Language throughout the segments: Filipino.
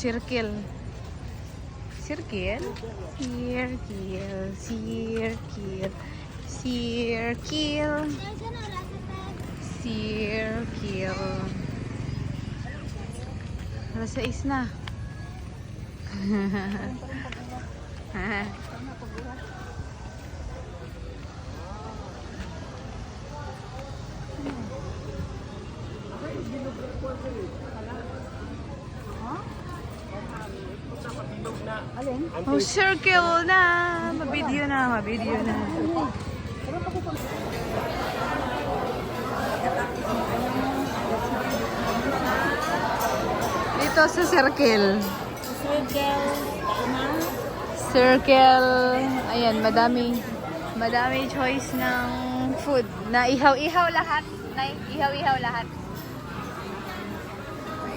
Circle. Circle? Circle. Circle. Circle. Circle. Alas 6 na. oh, circle na. Mabidyo na, mabidyo na. Dito sa circle. Circle. Circle. Ayan, madami. Madami choice ng food. Na ihaw-ihaw lahat. Na ihaw-ihaw lahat.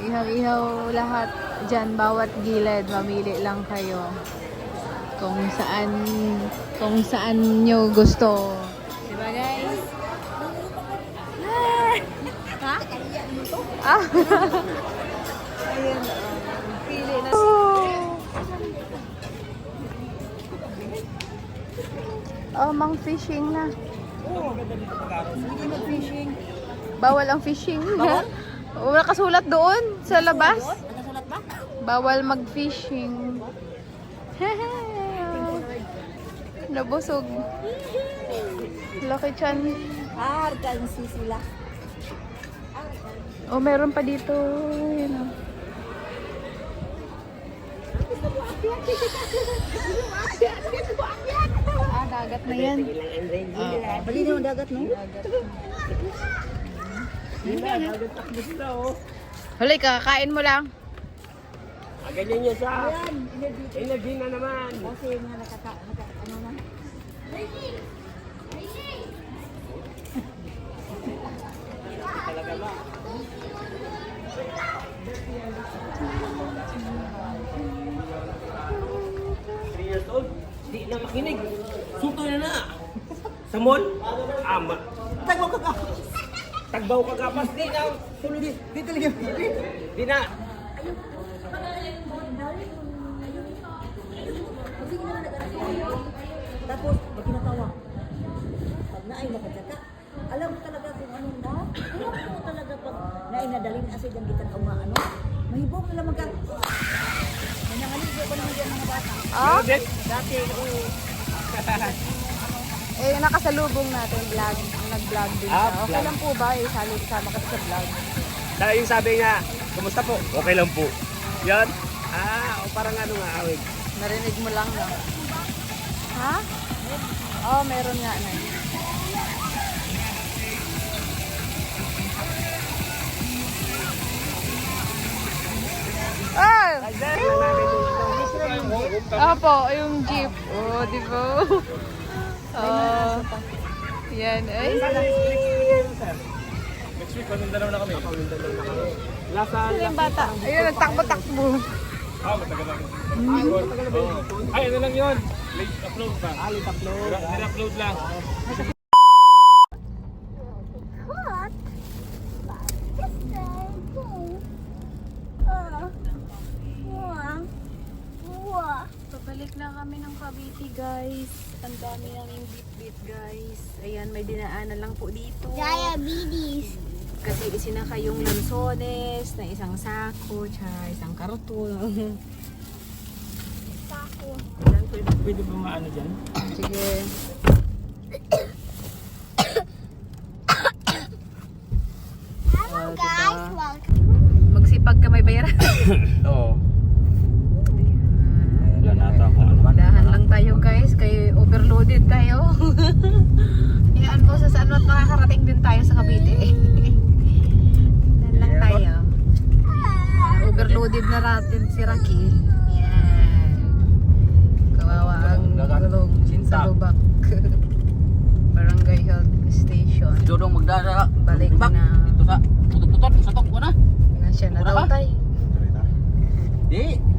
Ihaw-ihaw lahat. Diyan, bawat gilid. Mamili lang kayo. Kung saan, kung saan nyo gusto. Diba guys? Ha? Ah. Ayan. oh. Pili na. Oh, mang fishing na. Hindi mag-fishing. Bawal ang fishing. Bawal? Wala kasulat doon sa labas. Bawal mag-fishing. Nabusog. Laki chan. Ah, arkansi sila. Oh, meron pa dito. Yun, oh. Ah, dagat na yan. Ah, Bali na yung dagat, no? Huli, kakakain mo lang. Ah, ganyan niya sa Yan, energy. energy na naman. Kasi nga nakaka, naka, ano na. Three years old, di na makinig. Suto na na. Sa mall, ama. Tagwa ka ka. Tagbaw ka kapas, di na. Tuloy di, di talaga. Di na. Tapos, pag kinatawa, pag naay nakadaka, alam mo talaga kung anong na, alam mo talaga pag naay nadalin asid ang gitan o ano, mahibog nila magka, may nangaligyo pa naman dyan mga bata. Ah? Dati, oo, Eh, nakasalubong natin vlog. Ang nag-vlog din siya. Ah, Okay vlog. lang po ba? Eh, sali sama ka sa vlog. sa yung sabi nga, kumusta po? Okay lang po. Yan. Ah, o parang ano nga, awig. Narinig mo lang, no? Ha? Oh, meron nga na. Namin Opo, yung jeep. Oh, di ba? Oh. Yan. Ay. Next week, pamindalaw na kami. Pamindalaw na kami. Lasa, Sino yung bata? Ayun, nagtakbo-takbo. Ah, matagal na. Oh. Ay, ano lang yun? Late upload pa. Ah, late upload. Nire-upload lang. Pabalik na kami ng Cavite, guys. Ang dami naming bit-bit, guys. Ayan, may dinaanan lang po dito. Diabetes. Kasi isinaka yung lansones na isang sako, tsaka isang karton. Sako. Pwede, pwede ba maano dyan? Sige. Hello Oh, guys, diba? welcome. Magsipag ka may bayaran. Oo. Wala nata ako ano. Dahan lang tayo guys, kay overloaded tayo. Yan po sa saan at makakarating din tayo sa Cavite. Tayo. Overloaded na natin si Raki. Yan. Kawawa ang gulong sa lubak. Barangay Health Station. Dodong magdala. Balik Bak, na. Dito sa tutok-tutok, sa tok ko na. Na siya na daw ba? tay. Di.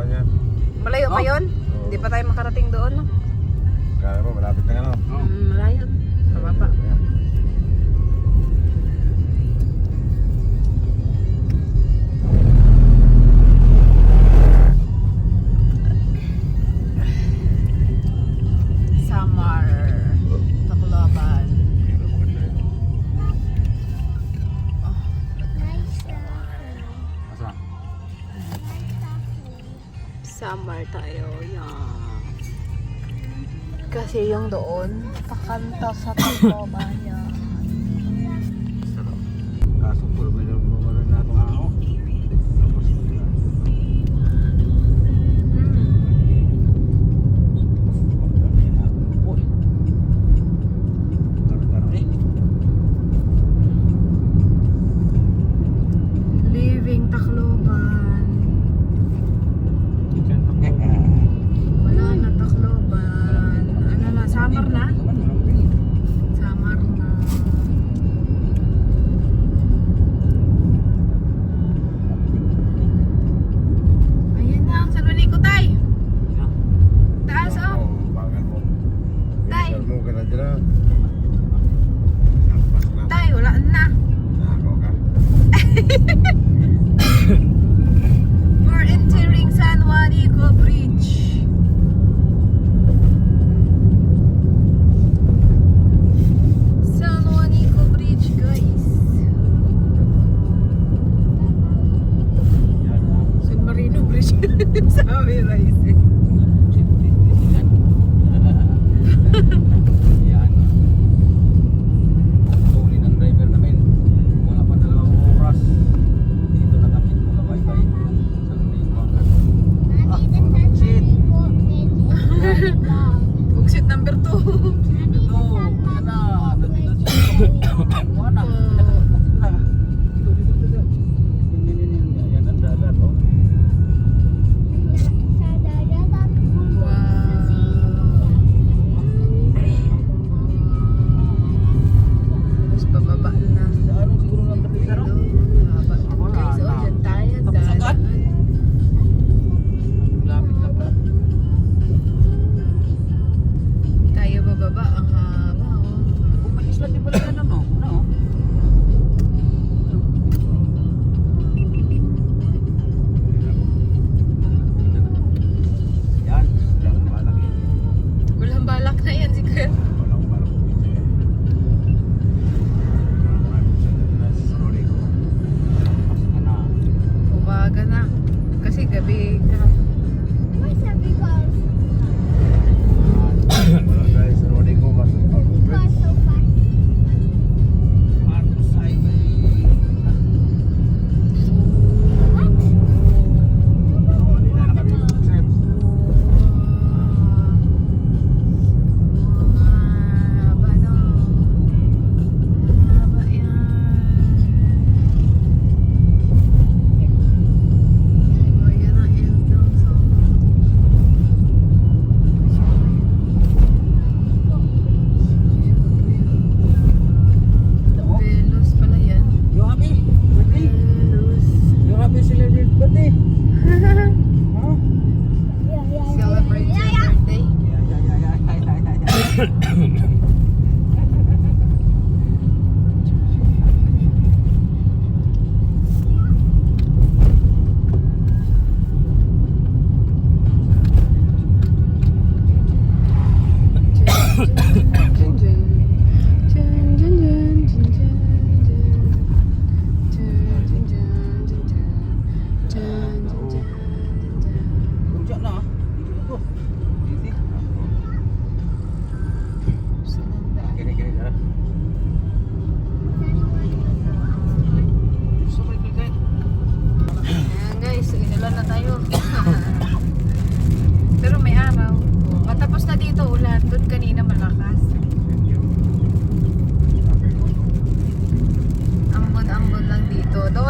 nakuha niya. Malayo pa oh. yun? Hindi pa oh. tayo makarating doon, no? Kala mo, malapit na ka, no? Mm, malayo. Sa baba. summer tayo. Yan. Kasi yung doon, pakanto sa Tacloban yan. подивилась.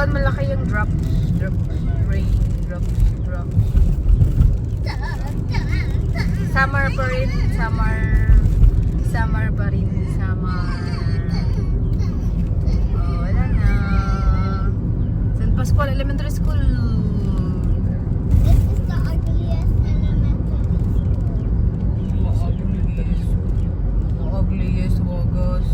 Palawan, malaki yung drops. Drops. Rain. Drops. Drops. Summer pa rin. Summer. Summer pa rin. Summer. Oh, wala na. San Pascual Elementary School. This is elementary school. Ugliest, wagas.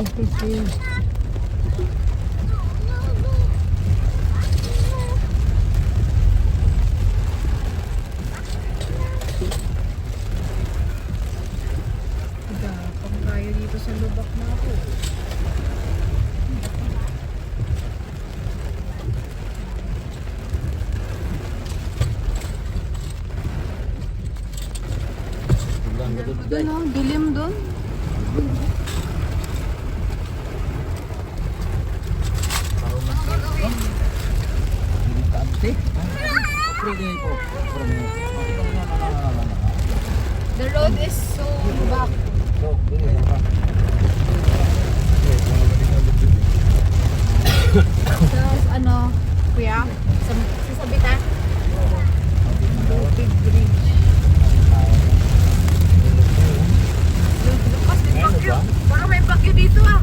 Pagkakang tayo dito sa lubak na ako. Tapos ano, kuya, sa, sa Sabita. Lupig Bridge. Lupas din bagyo. Parang may bagyo dito ah.